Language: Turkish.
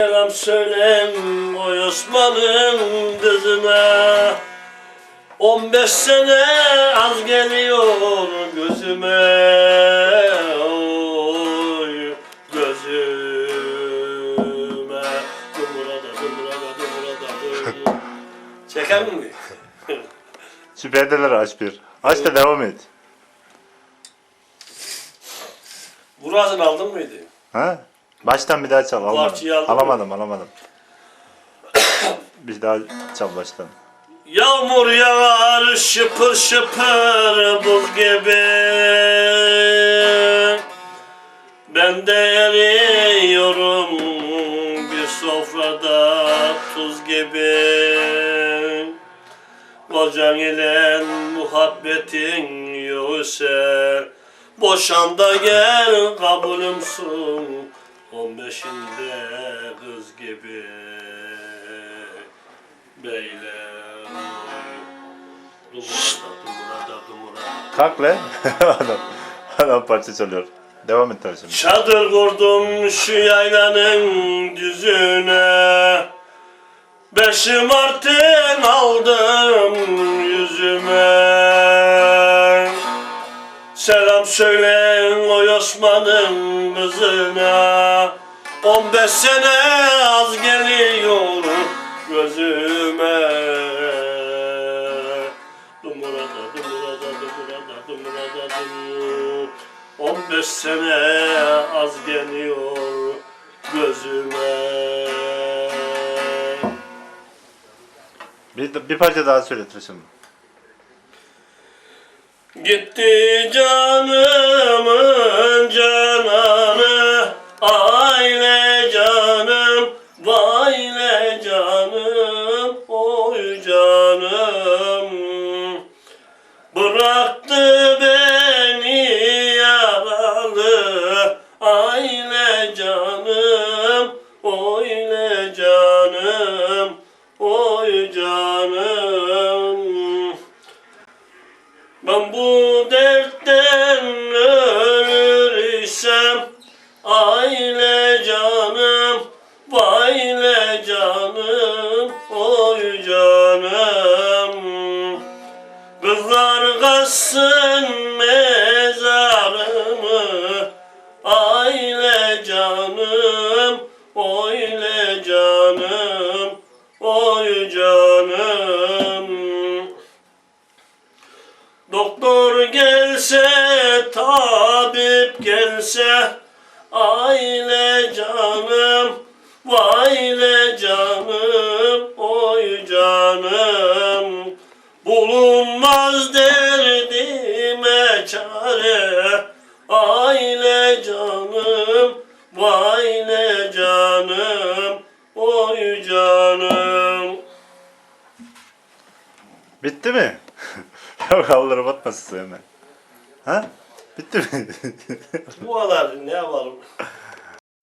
Selam söylem o Osman'ın kızına 15 sene az geliyor gözüme Oy gözüme Dumurada dumurada dumurada dum Çeker mi? Şu perdeleri aç bir. Aç da devam et. Burasını aldın mıydı? Ha? Baştan bir daha çal. Alamadım. Mı? Alamadım, alamadım. bir daha çal baştan. Yağmur yağar şıpır şıpır buz gibi Ben de eriyorum bir sofrada tuz gibi Kocan ile muhabbetin yoksa Boşan da gel kabulümsün On beşinde kız gibi Beyler Dumurada dumurada dumurada Kalk lan. adam, adam parça çalıyor. Devam et tabii şimdi. Çadır kurdum şu yaylanın düzüne Beşim artın aldım Selam söyleyin o Osman'ın kızına. 15 sene az geliyor gözüme. Dumurada dumurada dumurada dumurada dumur 15 sene az geliyor gözüme. Bir, bir parça daha söyle şimdi. Gitti canımın cananı Aile canım Vayle canım Oy canım. Bıraktı beni yaralı Aile canım Oyle canım Oy canım isem Aile canım, vayle canım, oy canım. Kızlar kassın mezarımı Aile canım, oyle canım, oy canım. Doktor gelse, tabip gelse, aile canım, vayle canım, oy canım. Bulunmaz derdime çare, aile canım, vayle canım, oy canım. Bitti mi? ya kavları batmasın hemen. Ha? Bitti mi? Bu kadar ne yapalım?